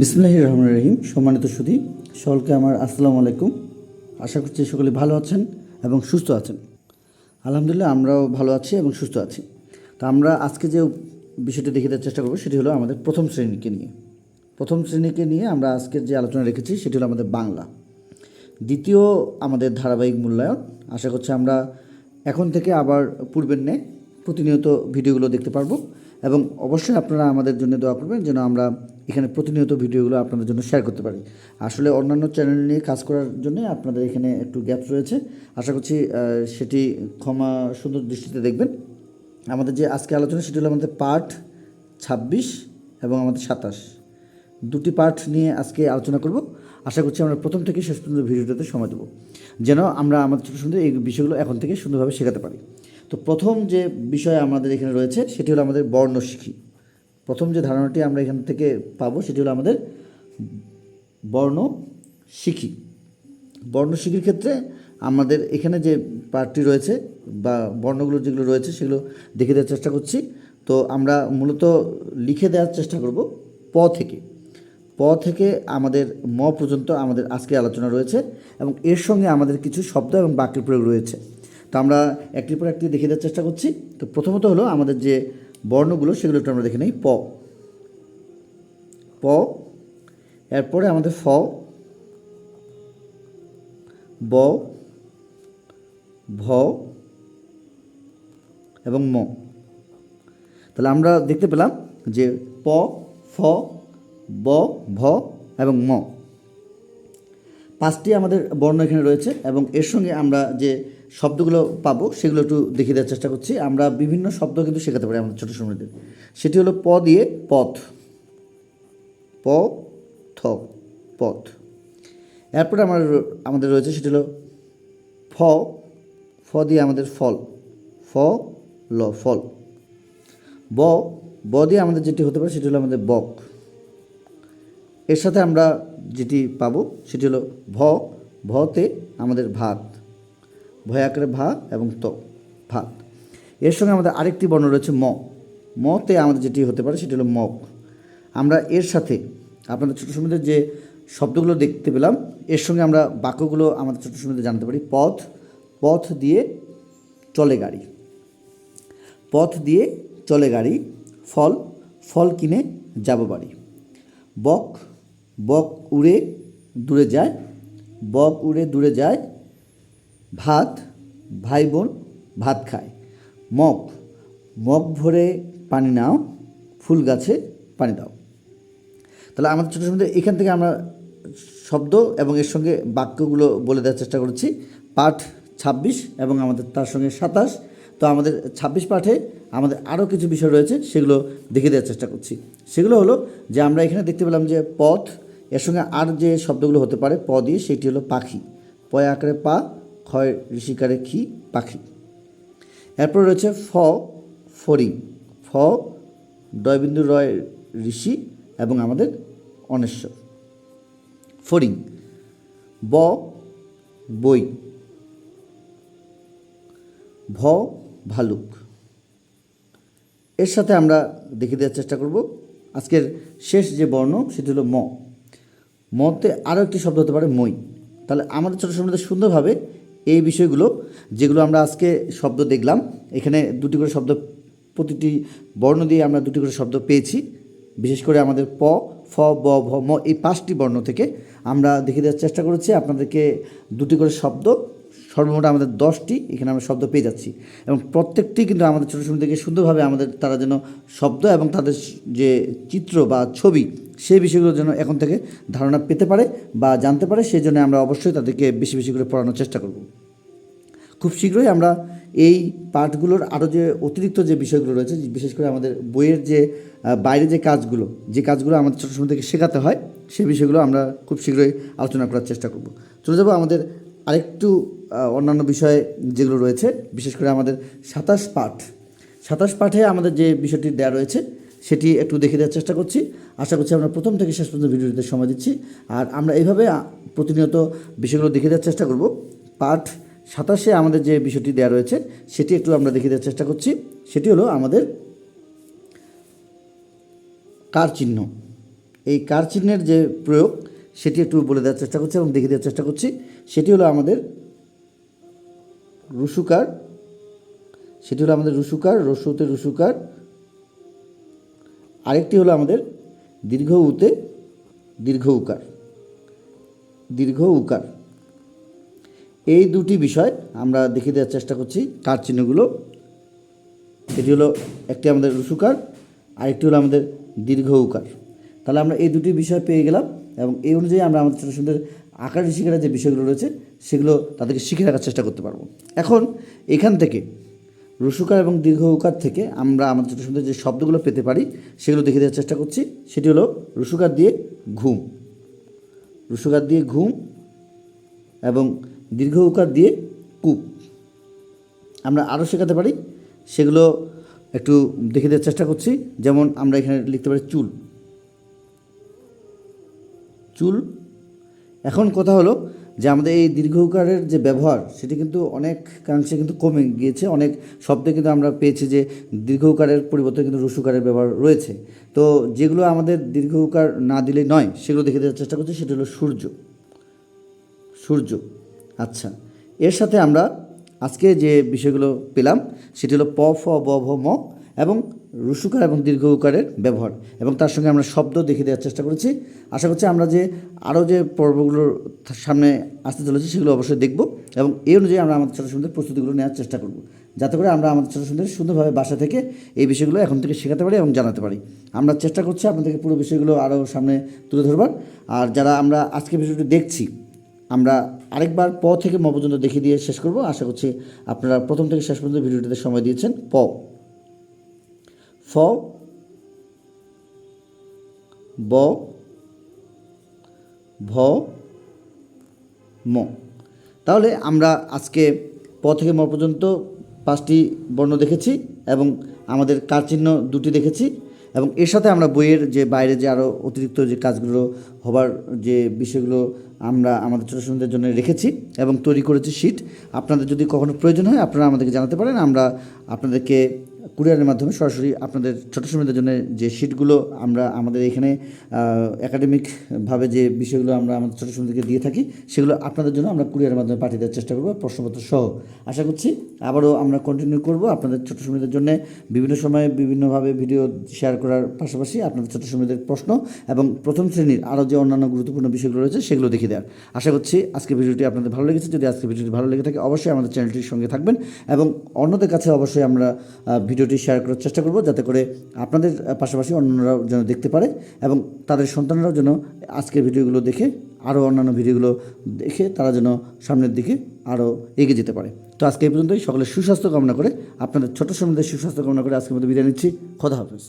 বিসমুল্লাহ রহমান রহিম। সম্মানিত সুধী, সকলকে আমার আসসালামু আলাইকুম। আশা করছি সকলে ভালো আছেন এবং সুস্থ আছেন। আলহামদুলিল্লাহ, আমরাও ভালো আছি এবং সুস্থ আছি। তো আমরা আজকে যে বিষয়টি দেখে দেওয়ার চেষ্টা করব, সেটি হলো আমাদের প্রথম শ্রেণীকে নিয়ে। প্রথম শ্রেণীকে নিয়ে আমরা আজকে যে আলোচনা রেখেছি, সেটি হলো আমাদের বাংলা। দ্বিতীয় আমাদের ধারাবাহিক মূল্যায়ন। আশা করছি আমরা এখন থেকে আবার পূর্বের ন্যায় প্রতিনিয়ত ভিডিওগুলো দেখতে পারব। এবং অবশ্যই আপনারা আমাদের জন্য দোয়া করবেন যেন আমরা এখানে প্রতিনিয়ত ভিডিওগুলো আপনাদের জন্য শেয়ার করতে পারি। আসলে অন্যান্য চ্যানেল নিয়ে কাজ করার জন্য আপনাদের এখানে একটু গ্যাপ রয়েছে। আশা করছি সেটি ক্ষমা সুন্দর দৃষ্টিতে দেখবেন। আমাদের যে আজকে আলোচনা, সেটি হলো আমাদের পার্ট ছাব্বিশ এবং আমাদের সাতাশ। দুটি পার্ট নিয়ে আজকে আলোচনা করব। আশা করছি আমরা প্রথম থেকে শেষ পর্যন্ত ভিডিওটাতে সময় দেবো। যেন আমরা আমাদের ছোটো সুন্দর এই বিষয়গুলো এখন থেকে সুন্দরভাবে শেখাতে পারি। তো প্রথম যে বিষয় আমাদের এখানে রয়েছে, সেটি হলো আমাদের বর্ণ শিখি প্রথম যে ধারণাটি আমরা এখান থেকে পাবো, সেটি হলো আমাদের বর্ণ শিখি বর্ণ শিখির ক্ষেত্রে আমাদের এখানে যে পার্টটি রয়েছে বা বর্ণগুলো যেগুলো রয়েছে, সেগুলো দেখে দেওয়ার চেষ্টা করছি। তো আমরা মূলত লিখে দেওয়ার চেষ্টা করব প থেকে। প থেকে আমাদের ম পর্যন্ত আমাদের আজকে আলোচনা রয়েছে এবং এর সঙ্গে আমাদের কিছু শব্দ এবং বাক্যের প্রয়োগ রয়েছে। তো আমরা একটির পর একটি দেখে দেওয়ার চেষ্টা করছি। তো প্রথমত হলো আমাদের যে বর্ণগুলো, সেগুলো একটু আমরা দেখে নিই। প। প, এরপরে আমাদের ফ। ব, ভ, এবং ম। তাহলে আমরা দেখতে পেলাম যে প, ফ, ব, ভ এবং ম। পাঁচটি আমাদের বর্ণ এখানে রয়েছে এবং এর সঙ্গে আমরা যে শব্দগুলো পাবো, সেগুলো একটু দেখিয়ে দেওয়ার চেষ্টা করছি। আমরা বিভিন্ন শব্দ কিন্তু শেখাতে পারি আমাদের ছোটো সময়দের সেটি হলো প দিয়ে পথ। প, থ, পথ। এরপরে আমার আমাদের রয়েছে, সেটি হলো ফ। ফ দিয়ে আমাদের ফল। ফ, ল, ফল। ব ব দিয়ে আমাদের যেটি হতে পারে, সেটি হলো আমাদের বক। এর সাথে আমরা যেটি পাবো, সেটি হলো ভ। ভতে আমাদের ভাত। ভয় আকারে ভা এবং ত ভাত। এর সঙ্গে আমাদের আরেকটি বর্ণ রয়েছে ম। মতে আমাদের যেটি হতে পারে সেটি হলো মগ। আমরা এর সাথে আপনাদের ছোটো সমুদ্রের যে শব্দগুলো দেখতে পেলাম, এর সঙ্গে আমরা বাক্যগুলো আমাদের ছোটো সমুদ্রে জানতে পারি। পথ পথ দিয়ে চলে গাড়ি। পথ দিয়ে চলে গাড়ি, ফল ফল কিনে যাব বাড়ি। বক বক উড়ে দূরে যায়, বক উড়ে দূরে যায় ভাত, ভাই বোন ভাত খায়। মগ মগ ভরে পানি নাও, ফুল গাছে পানি দাও। তাহলে আমাদের ছোটো সমুদ্রে এখান থেকে আমরা শব্দ এবং এর সঙ্গে বাক্যগুলো বলে দেওয়ার চেষ্টা করেছি। পাঠ ছাব্বিশ এবং আমাদের তার সঙ্গে সাতাশ। তো আমাদের ছাব্বিশ পাঠে আমাদের আরও কিছু বিষয় রয়েছে, সেগুলো দেখে দেওয়ার চেষ্টা করছি। সেগুলো হলো যে আমরা এখানে দেখতে পেলাম যে পথ, এর সঙ্গে আর যে শব্দগুলো হতে পারে, প দিয়ে, সেটি হলো পাখি। পয় আকারে পা ক্ষয় ঋষিকারে খি পাখি। এরপর রয়েছে ফ ফরিং ফ ডয়বিন্দু রয় ঋষি এবং আমাদের অনেশ্বর। ফরিং ব, বই। ভ, ভালুক। এর সাথে আমরা দেখে দেওয়ার চেষ্টা করব। আজকের শেষ যে বর্ণ, সেটি হলো ম। মতে আরও একটি শব্দ হতে পারে মই। তাহলে আমাদের ছোটো সময় সুন্দরভাবে এই বিষয়গুলো, যেগুলো আমরা আজকে শব্দ দেখলাম, এখানে দুটি করে শব্দ, প্রতিটি বর্ণ দিয়ে আমরা দুটি করে শব্দ পেয়েছি। বিশেষ করে আমাদের প, ফ, ব, ভ, ম, এই পাঁচটি বর্ণ থেকে আমরা দেখে দেওয়ার চেষ্টা করেছি। আপনাদেরকে দুটি করে শব্দ, সর্বমোট আমাদের দশটি, এখানে আমরা শব্দ পেয়ে যাচ্ছি। এবং প্রত্যেকটি কিন্তু আমাদের ছোটো সময় থেকে সুন্দরভাবে আমাদের তারা যেন শব্দ এবং তাদের যে চিত্র বা ছবি সেই বিষয়গুলো যেন এখন থেকে ধারণা পেতে পারে বা জানতে পারে, সেই জন্য আমরা অবশ্যই তাদেরকে বেশি বেশি করে পড়ানোর চেষ্টা করব। খুব শীঘ্রই আমরা এই পাঠগুলোর আরও যে অতিরিক্ত যে বিষয়গুলো রয়েছে, বিশেষ করে আমাদের বইয়ের যে বাইরে যে কাজগুলো যে কাজগুলো আমাদের ছোটো সময় থেকে শেখাতে হয়, সেই বিষয়গুলো আমরা খুব শীঘ্রই আলোচনা করার চেষ্টা করব। চলে যাব আমাদের আরেকটু অন্যান্য বিষয়ে যেগুলো রয়েছে, বিশেষ করে আমাদের সাতাশ পাঠ। সাতাশ পাঠে আমাদের যে বিষয়টি দেওয়া রয়েছে সেটি একটু দেখে দেওয়ার চেষ্টা করছি। আশা করছি আমরা প্রথম থেকে শেষ পর্যন্ত ভিডিওতে সময় দিচ্ছি। আর আমরা এইভাবে প্রতিনিয়ত বিষয়গুলো দেখে দেওয়ার চেষ্টা করব। পাঠ সাতাশে আমাদের যে বিষয়টি দেওয়া রয়েছে, সেটি একটু আমরা দেখে দেওয়ার চেষ্টা করছি। সেটি হলো আমাদের কার চিহ্ন। এই কার চিহ্নের যে প্রয়োগ, সেটি একটু বলে দেওয়ার চেষ্টা করছি এবং দেখিয়ে দেওয়ার চেষ্টা করছি। সেটি হলো আমাদের রুসুকার সেটি হলো আমাদের রুসুকার রসুতে রুসুকার আরেকটি হলো আমাদের দীর্ঘ উতে দীর্ঘ উকার। দীর্ঘ উকার। এই দুটি বিষয় আমরা দেখিয়ে দেওয়ার চেষ্টা করছি কার চিহ্নগুলো। এটি হলো একটি আমাদের রুসুকার আরেকটি হলো আমাদের দীর্ঘ উকার। তাহলে আমরা এই দুটি বিষয় পেয়ে গেলাম এবং এই অনুযায়ী আমরা আমাদের ছোটো সুন্দর আকার শিখেরা যে বিষয়গুলো রয়েছে, সেগুলো তাদেরকে শিখে রাখার চেষ্টা করতে পারব। এখন এখান থেকে রসুকার এবং দীর্ঘ উকার থেকে আমরা আমাদের ছোটো সুন্দর যে শব্দগুলো পেতে পারি, সেগুলো দেখে দেওয়ার চেষ্টা করছি। সেটি হলো রসুকার দিয়ে ঘুম। রসুকার দিয়ে ঘুম এবং দীর্ঘ উকার দিয়ে কূপ। আমরা আরও শেখাতে পারি। সেগুলো একটু দেখে দেওয়ার চেষ্টা করছি। যেমন আমরা এখানে লিখতে পারি চুল। চুল। এখন কথা হলো যে আমাদের এই দীর্ঘ উকারের যে ব্যবহার, সেটি কিন্তু অনেকাংশে কিন্তু কমে গিয়েছে। অনেক শব্দে কিন্তু আমরা পেয়েছি যে দীর্ঘ উকারের পরিবর্তে কিন্তু রসুকারের ব্যবহার রয়েছে। তো যেগুলো আমাদের দীর্ঘ উকার না দিলে নয়, সেগুলো দেখে দেওয়ার চেষ্টা করছি, সেটি হলো সূর্য। সূর্য আচ্ছা। এর সাথে আমরা আজকে যে বিষয়গুলো পেলাম, সেটি হলো প, ফ, ব, ভ, ম এবং রুসুকার এবং দীর্ঘ উকারের ব্যবহার। এবং তার সঙ্গে আমরা শব্দ দেখে দেওয়ার চেষ্টা করেছি। আশা করছি আমরা যে আরও যে পর্বগুলোর সামনে আসতে চলেছি, সেগুলো অবশ্যই দেখব এবং এই অনুযায়ী আমরা আমাদের ছোটো সুন্দর প্রস্তুতিগুলো নেওয়ার চেষ্টা করব। যাতে করে আমরা আমাদের ছোটো সুন্দর সুন্দরভাবে বাসা থেকে এই বিষয়গুলো এখন থেকে শেখাতে পারি এবং জানাতে পারি। আমরা চেষ্টা করছি আপনাদেরকে পুরো বিষয়গুলো আরও সামনে তুলে ধরবার। আর যারা আমরা আজকে বিষয়টি দেখছি, আমরা আরেকবার প থেকে ম পর্যন্ত দেখিয়ে দিয়ে শেষ করব। আশা করছি আপনারা প্রথম থেকে শেষ পর্যন্ত ভিডিওটিতে সময় দিয়েছেন। প। ফ, ব, ভ, ম। তাহলে আমরা আজকে প থেকে ম পর্যন্ত পাঁচটি বর্ণ দেখেছি এবং আমাদের কার চিহ্ন দুটি দেখেছি এবং এর সাথে আমরা বইয়ের যে বাইরে যে আরও অতিরিক্ত যে কাজগুলো হবার যে বিষয়গুলো আমরা আমাদের ছোটো সুন্দর জন্য রেখেছি এবং তৈরি করেছি শিট, আপনাদের যদি কখনো প্রয়োজন হয় আপনারা আমাদেরকে জানাতে পারেন, আমরা আপনাদেরকে কুরিয়ারের মাধ্যমে সরাসরি আপনাদের ছোটো সময়দের জন্য যে শিটগুলো আমরা আমাদের এখানে একাডেমিকভাবে যে বিষয়গুলো আমরা আমাদের ছোটো সময়দেরকে দিয়ে থাকি সেগুলো আপনাদের জন্য আমরা কুরিয়ারের মাধ্যমে পাঠিয়ে দেওয়ার চেষ্টা করব প্রশ্নপত্র সহ। আশা করছি আবারও আমরা কন্টিনিউ করব আপনাদের ছোটো সময়দের জন্য। বিভিন্ন সময়ে বিভিন্নভাবে ভিডিও শেয়ার করার পাশাপাশি আপনাদের ছোটো সময়দের প্রশ্ন এবং প্রথম শ্রেণির আরও যে অন্যান্য গুরুত্বপূর্ণ বিষয়গুলো রয়েছে সেগুলো দেখে দেওয়ার। আশা করছি আজকে ভিডিওটি আপনাদের ভালো লেগেছে। যদি আজকে ভিডিওটি ভালো লেগে থাকে অবশ্যই আমাদের চ্যানেলটির সঙ্গে থাকবেন এবং অন্যদের কাছে অবশ্যই আমরা আহ, ভিডিওটি শেয়ার করার চেষ্টা করব যাতে করে আপনাদের পাশাপাশি অন্যরাও যেন দেখতে পারে এবং তাদের সন্তানরাও যেন আজকের ভিডিওগুলো দেখে, আরও অন্যান্য ভিডিওগুলো দেখে তারা যেন সামনের দিকে আরও এগিয়ে যেতে পারে। তো আজকে এই পর্যন্তই। সকলের সুস্বাস্থ্য কামনা করে, আপনাদের ছোট সম্বন্ধে সুস্বাস্থ্য কামনা করে আজকের মধ্যে বিদায় নিচ্ছি। খোদা হাফেজ।